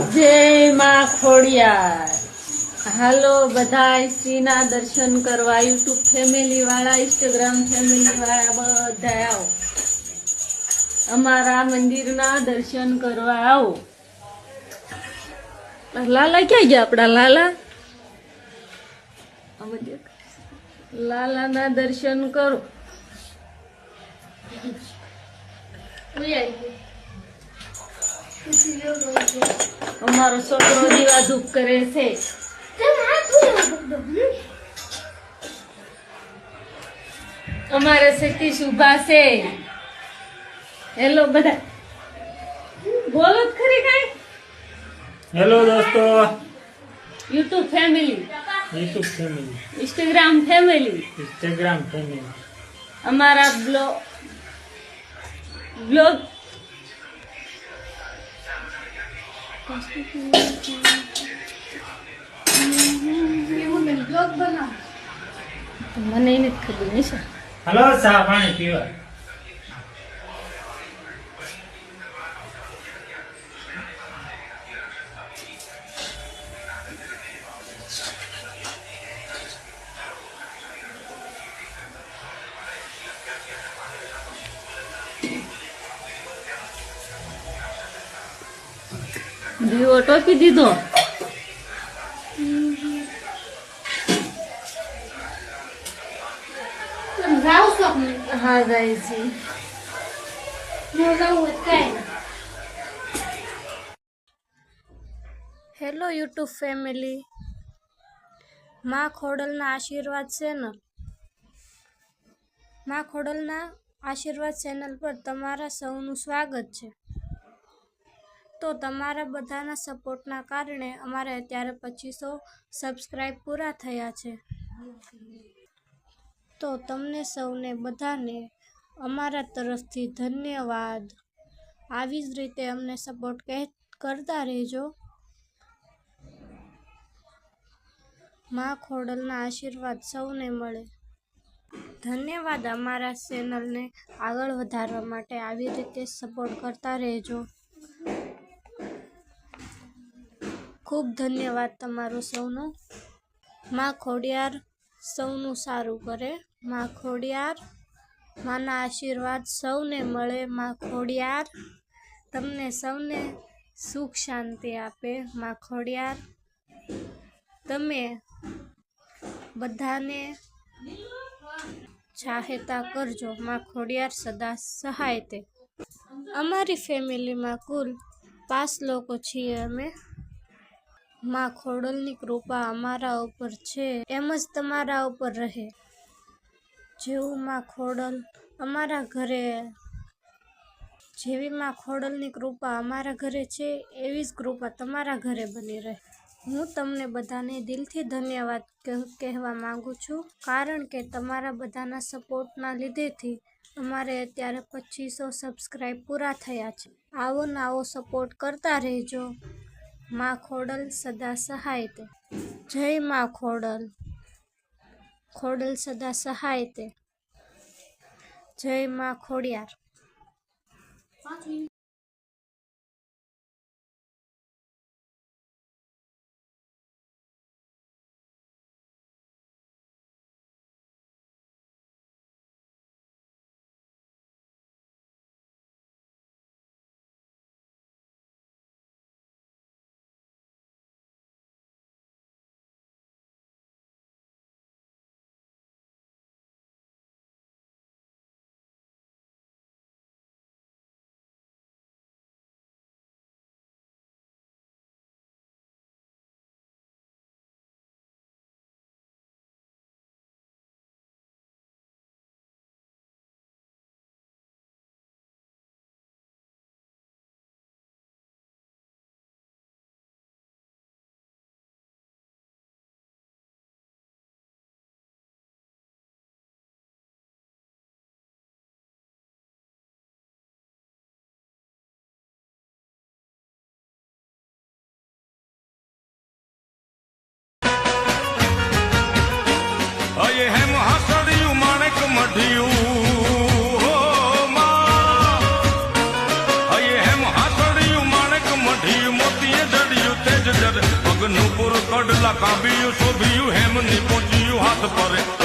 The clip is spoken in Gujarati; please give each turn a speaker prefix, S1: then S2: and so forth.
S1: જય માં ખોડિયાર. હાલો બધા શ્રીના દર્શન કરવા, યુટ્યુબ ફેમિલી વાળા, ઇન્સ્ટાગ્રામ ફેમિલી વાળા બધા આવો. અમારા મંદિરના દર્શન કરવા આવો. લાલા ક્યાં ગયા આપડા લાલા? લાલાના દર્શન કરો. અમારો છોકરો દીવા ધૂપ કરે છે. અમારે શક્તિ શુભા છે. હેલો બધા. બોલો જ ખરી કઈ?
S2: હેલો દોસ્તો.
S1: YouTube family
S2: YouTube family
S1: Instagram family
S2: Instagram family
S1: અમારા બ્લોગ બ્લોગ મને જ ખબર નહીં
S2: હલો ચા પીવા
S1: દીવો ટોપી દીધો. હા જાય છે.
S3: હેલો યુટ્યુબ ફેમિલી માં ખોડલના આશીર્વાદ ચેનલમાં ખોડલના આશીર્વાદ ચેનલ પર તમારા સૌનું સ્વાગત છે. તો તમારા બધાના સપોર્ટના કારણે અમારે અત્યારે પચીસો સબસ્ક્રાઈબ પૂરા થયા છે. તો તમને સૌને બધાને અમારા તરફથી ધન્યવાદ. આવી જ રીતે અમને સપોર્ટ કરતા રહેજો. માં ખોડલના આશીર્વાદ સૌને મળે. ધન્યવાદ અમારા ચેનલને આગળ વધારવા માટે. આવી રીતે સપોર્ટ કરતા રહેજો. ખૂબ ધન્યવાદ તમારો સૌનો. માં ખોડિયાર સૌનું સારું કરે. માં ખોડિયાર, માના આશીર્વાદ સૌને મળે. માં ખોડિયાર તમને સૌને સુખ શાંતિ આપે. માં ખોડિયાર, તમે બધાને ચાહેતા કરજો. માં ખોડિયાર સદા સહાય તે. અમારી ફેમિલીમાં કુલ પાંચ લોકો છીએ અમે. માં ખોડલની કૃપા અમારા ઉપર છે, એમ જ તમારા ઉપર રહે. જેવું માં ખોડલ અમારા ઘરે, જેવી માં ખોડલની કૃપા અમારા ઘરે છે, એવી જ કૃપા તમારા ઘરે બની રહે. હું તમને બધાને દિલથી ધન્યવાદ કહ- કહેવા માંગુ છું, કારણ કે તમારા બધાના સપોર્ટના લીધેથી અમારે અત્યારે પચીસો સબસ્ક્રાઈબ પૂરા થયા છે. આવો ને આવો સપોર્ટ કરતા રહેજો. માં ખોડલ સદા સહાય તે જય માં ખોડલ ખોડલ સદા સહાય તે જય માં ખોડિયાર
S4: કડલા કાંબિયું શોભિયું હેમની પહોંચ્યું હાથ પરે કર ત્રિશુળ વાળિયું પૂરા